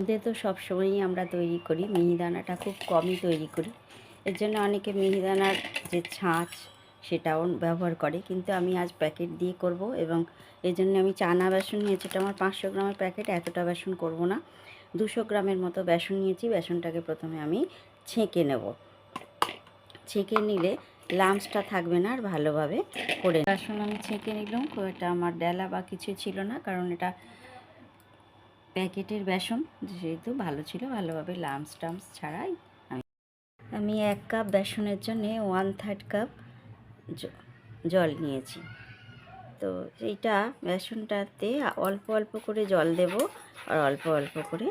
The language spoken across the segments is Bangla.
দুধে তো সবসময়ই আমরা তৈরি করি মিহিদানাটা খুব কমই তৈরি করি। এর জন্য অনেকে মিহিদানার যে ছাঁচ সেটাও ব্যবহার করে, কিন্তু আমি আজ প্যাকেট দিয়ে করব এবং এই জন্য আমি চানা বেসন নিয়েছি, এটা আমার পাঁচশো গ্রামের প্যাকেট, এতটা বেসন করব না। দুশো গ্রামের মতো বেসন নিয়েছি, বেসনটাকে প্রথমে আমি ছেঁকে নেব। ছেঁকে নিলে লামসটা থাকবে না আর ভালোভাবে করে বেসন আমি ছেঁকে নিলাম খুব একটা আমার ডেলা বা কিছু ছিল না, কারণ এটা প্যাকেটের বেসন, যেহেতু ভালো ছিল, ভালোভাবে লামস টামস ছাড়াই আমি আমি এক কাপ বেসনের জন্য ওয়ান থার্ড কাপ জল নিয়েছি। তো এইটা বেসনটাতে অল্প অল্প করে জল দেব আর অল্প অল্প করে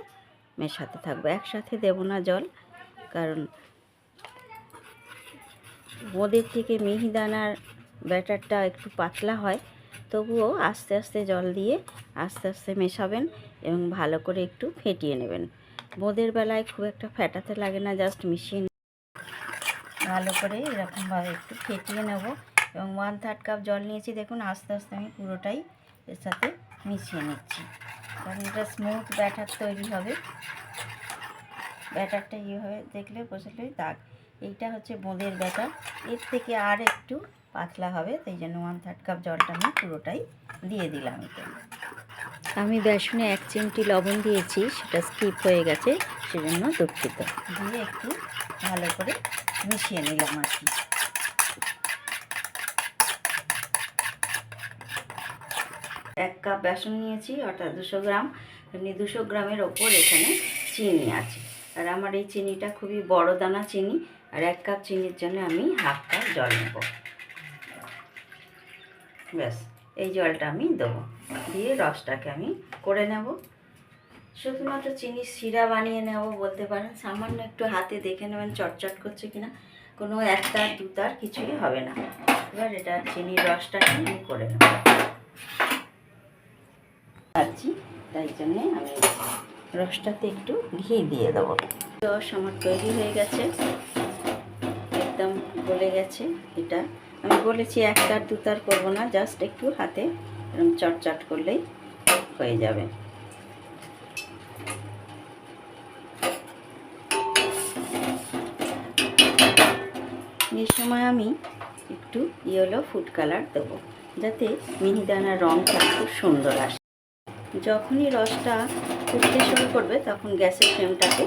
মেশাতে থাকব। একসাথে দেব না জল, কারণ ওদের থেকে মিহিদানার ব্যাটারটা একটু পাতলা হয়, তবুও আস্তে আস্তে জল দিয়ে আস্তে আস্তে মেশাবেন। এবং ভালো করে একটু ফেটিয়ে নেবেন। বোঁদের বেলায় খুব একটা ফেটাতে লাগে না, জাস্ট মিশিয়ে ভালো করে এরকমভাবে একটু ফেটিয়ে নেব এবং ওয়ান থার্ড কাপ জল নিয়েছি। দেখুন, আস্তে আস্তে আমি পুরোটাই এর সাথে মিশিয়ে নিচ্ছি। কারণ এটা স্মুথ ব্যাটার তৈরি হবে। ব্যাটারটা ইয়েভাবে দেখলে বসলে দাগ। এইটা হচ্ছে বোঁদের ব্যাটার। এর থেকে আর একটু পাতলা হবে, তাই জন্য ওয়ান থার্ড কাপ জলটা আমি পুরোটাই দিয়ে দিলাম এতে আমি বেসনে এক চিমটি লবণ দিয়েছি, সেটা স্কিপ হয়ে গেছে, সেজন্য দুঃখিত। দিয়ে একটু ভালো করে মিশিয়ে নিলাম আর কি। এক কাপ বেসন নিয়েছি অর্থাৎ দুশো গ্রাম। এমনি দুশো গ্রামের ওপর এখানে চিনি আছে। আর আমার এই চিনিটা খুবই বড় দানা চিনি, আর এক কাপ চিনির জন্য আমি হাফ কাপ জল নেব। ব্যাস। এই জলটা আমি দেবো। দিয়ে রসটাকে আমি করে নেব। শুধুমাত্র চিনি শিরা বানিয়ে নেব বলতে পারেন। সামান্য একটু হাতে দেখে নেবেন চটচট করছে কিনা। কোনো একতার দুতার কিছুই হবে না। এবার এটা চিনির রসটাকে আমি করে নেব। খাচ্ছি তাই জন্যে আমি রসটাতে একটু ঘি দিয়ে দেবো। রস আমার তৈরি হয়ে গেছে। একদম গলে গেছে। এটা আমি বলেছি একটার দুতার করব না জাস্ট একটু হাতে এরকম চটচট করলেই হয়ে যাবে। এই সময় আমি একটু ইয়েলো ফুড কালার দেবো, যাতে মিহিদানার রঙটা খুব সুন্দর আসে। যখনই রসটা ফুটতে শুরু করবে, তখন গ্যাসের ফ্লেমটাকে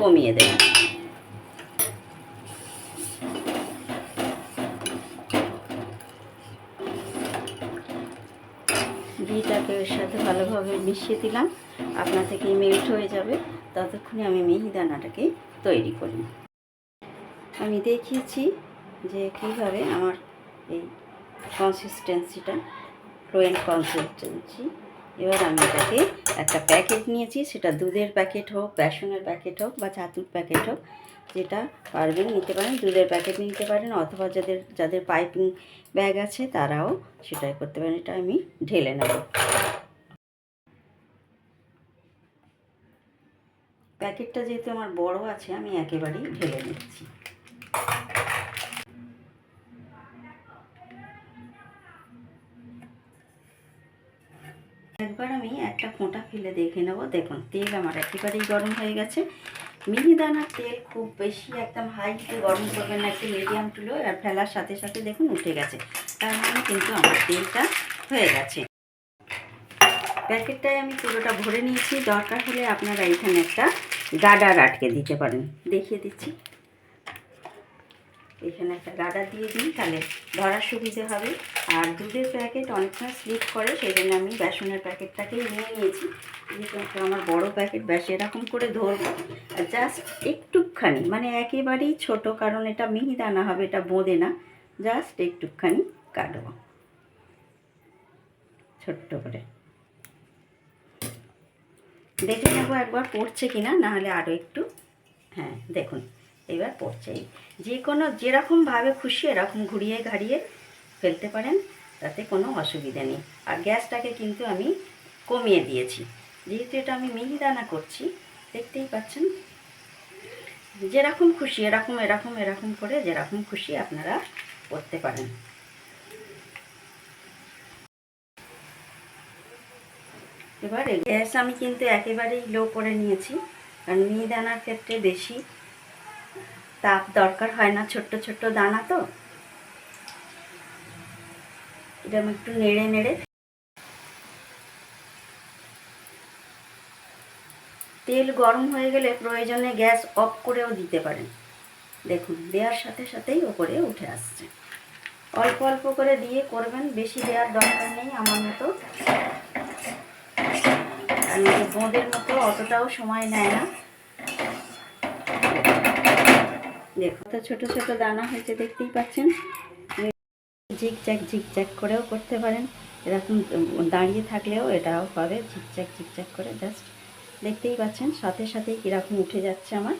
কমিয়ে দেবেন ঘিটাকে এর সাথে ভালোভাবে মিশিয়ে দিলাম। আপনা থেকেই মেল্ট হয়ে যাবে। ততক্ষণে আমি মিহিদানাটাকে তৈরি করি। আমি দেখিয়েছি যে কীভাবে আমার এই কনসিস্টেন্সিটা ফ্লোয়েন্ট কনসিস্টেন্সি এবার আমি এটাকে একটা প্যাকেট নিয়েছি। সেটা দুধের প্যাকেট হোক, বেসনের প্যাকেট হোক বা ছাতুর প্যাকেট হোক। যেটা পারবেন নিতে পারেন, দুধের প্যাকেট নিতে পারেন, অথবা যাদের যাদের পাইপিং ব্যাগ আছে তারাও সেটাই করতে পারেন। এটা আমি ঢেলে নেব। প্যাকেটটা যেহেতু আমার বড় আছে, আমি একেবারেই ঢেলে নিচ্ছি। একবার আমি একটা ফোঁটা ফেলে দেখে নেব। দেখুন, তেল আমার একেবারেই গরম হয়ে গেছে। মিহিদানার তেল খুব বেশি একদম হাই হিটে গরম করবেন না, একটু মিডিয়াম টুলো আর ফেলার সাথে সাথে দেখুন উঠে গেছে। তার মানে কিন্তু আমার তেলটা হয়ে গেছে। প্যাকেটটায় আমি পুরোটা ভরে নিয়েছি। দরকার হলে আপনারা এখানে একটা গাডার আটকে দিতে পারেন। দেখিয়ে দিচ্ছি। এখানে একটা গাডার দিয়ে দিই, তাহলে ধরার সুবিধে হবে। আর দুধের প্যাকেট অনেকটা স্লিপ করে সেই জন্য আমি বেসনের প্যাকেটটাকেই নিয়ে নিয়েছি। যেহেতু আমার বড় প্যাকেট, ব্যাস এরকম করে ধরবো। আর জাস্ট একটুখানি মানে একেবারেই ছোট, কারণ এটা মিহিদানা হবে, এটা বোঁদে না। জাস্ট একটুখানি কাটবো। ছোট্ট করে। দেখে নেব একবার পড়ছে কিনা না হলে আরও একটু হ্যাঁ দেখুন। এবার পড়ছে যে কোনো যেরকমভাবে খুশি এরকম ঘুরিয়ে ঘাড়িয়ে ফেলতে পারেন, তাতে কোনো অসুবিধা নেই। আর গ্যাসটাকে কিন্তু আমি কমিয়ে দিয়েছি। যেহেতু এটা আমি মিহিদানা করছি, দেখতেই পাচ্ছেন? যেরকম খুশি এরকম এরকম এরকম করে যেরকম খুশি আপনারা করতে পারেন। এবার গ্যাস আমি কিন্তু একেবারেই লো করে নিয়েছি, কারণ মিহিদানার ক্ষেত্রে বেশি তাপ দরকার হয় না, ছোট্ট ছোট্ট দানা তো। এটা আমি একটু নেড়ে নেড়ে। তেল গরম হয়ে গেলে প্রয়োজনে গ্যাস অফ করেও দিতে পারেন। দেখুন, দেওয়ার সাথে সাথেই ওপরে উঠে আসছে। অল্প অল্প করে দিয়ে করবেন, বেশি দেওয়ার দরকার নেই আমার মতো। বোঁদের মতো অতটাও সময় নেয় না। দেখো তো ছোট ছোট দানা হয়েছে, দেখতেই পাচ্ছেন। ঝিকঝ্যাক ঝিকঝ্যাক করেও করতে পারেন। এরকম দাঁড়িয়ে থাকলেও এটাও পাবে ঝিকঝ্যাক ঝিকঝ্যাক করে জাস্ট দেখতেই পাচ্ছেন, সাথে সাথেই কীরকম উঠে যাচ্ছে আমার।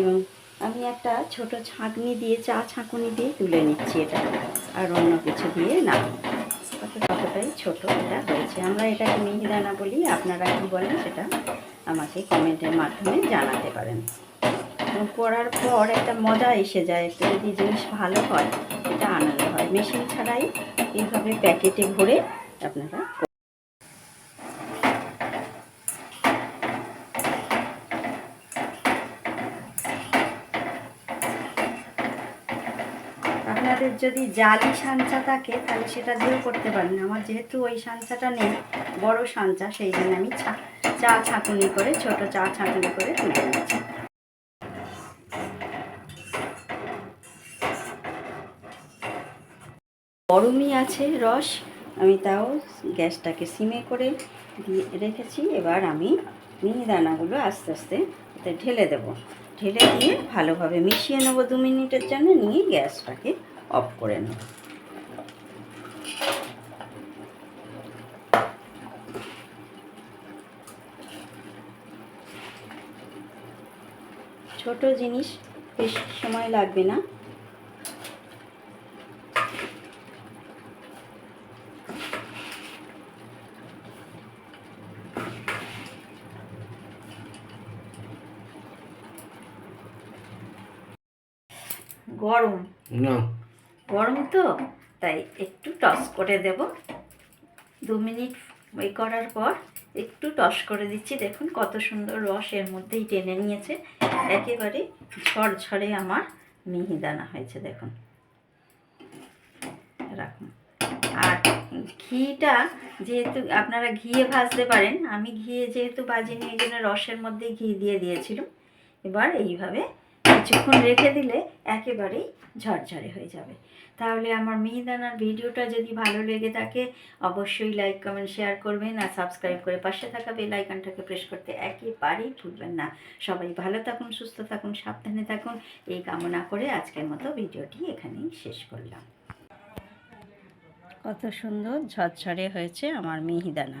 এবং আমি একটা ছোট ছাঁকনি দিয়ে, চা ছাঁকুনি দিয়ে তুলে নিচ্ছি এটা, আর অন্য কিছু দিয়ে না। কত কতটাই ছোট এটা হয়েছে। আমরা এটাকে মিহিদানা বলি, আপনারা কী বলেন সেটা আমাকে কমেন্টের মাধ্যমে জানাতে পারেন। করার পর একটা মজা এসে যায়, একটু যদি জিনিস ভালো হয়, এটা আনন্দ হয়। মেশিন ছাড়াই এইভাবে প্যাকেটে ভরে আপনারা আপনাদের যদি জালি সাঞ্চা থাকে, তাহলে সেটা দিয়েও করতে পারেন। আমার যেহেতু ওই সাঞ্চাটা নেই, বড় সাঞ্চা সেই জন্য আমি চা ছাঁকুনি করে, ছোট চা ছাঁকুনি করে তুলে নিচ্ছি। গরমই আছে রস, আমি তাও গ্যাসটাকে সিমে করে দিয়ে রেখেছি। এবার আমি মিহিদানাগুলো আস্তে আস্তে এতে ঢেলে দেব। ঢেলে দিয়ে ভালোভাবে মিশিয়ে নেব দু মিনিটের জন্য, নিয়ে গ্যাসটাকে অফ করে নেব। ছোট জিনিস, বেশি সময় লাগবে না। গরম। না। গরম তো তাই একটু টস করে দেব। দু মিনিট ওই করার পর একটু টস করে দিচ্ছি। দেখুন কত সুন্দর রস এর মধ্যেই টেনে নিয়েছে। একেবারে ঝরঝরে আমার মিহিদানা হয়েছে দেখুন। রাখুন। আর ঘিটা যেহেতু আপনারা ঘিয়ে ভাজতে পারেন আমি ঘিয়ে যেহেতু ভাজিনি এই জন্য রসের মধ্যে ঘি দিয়ে দিয়েছিলাম। এবার এইভাবে কিছুক্ষণ রেখে দিলে একেবারেই ঝরঝরে হয়ে যাবে। তাহলে আমার মিহিদানার ভিডিওটা যদি ভালো লেগে থাকে, অবশ্যই লাইক কমেন্ট শেয়ার করবেন আর সাবস্ক্রাইব করে পাশে থাকা বেল আইকনটাকে প্রেস করতে একেবারেই ভুলবেন না। সবাই ভালো থাকুন, সুস্থ থাকুন, সাবধানে থাকুন। এই কামনা করে আজকের মতো ভিডিওটি এখানেই শেষ করলাম। কত সুন্দর ঝরঝরে হয়েছে আমার মিহিদানা।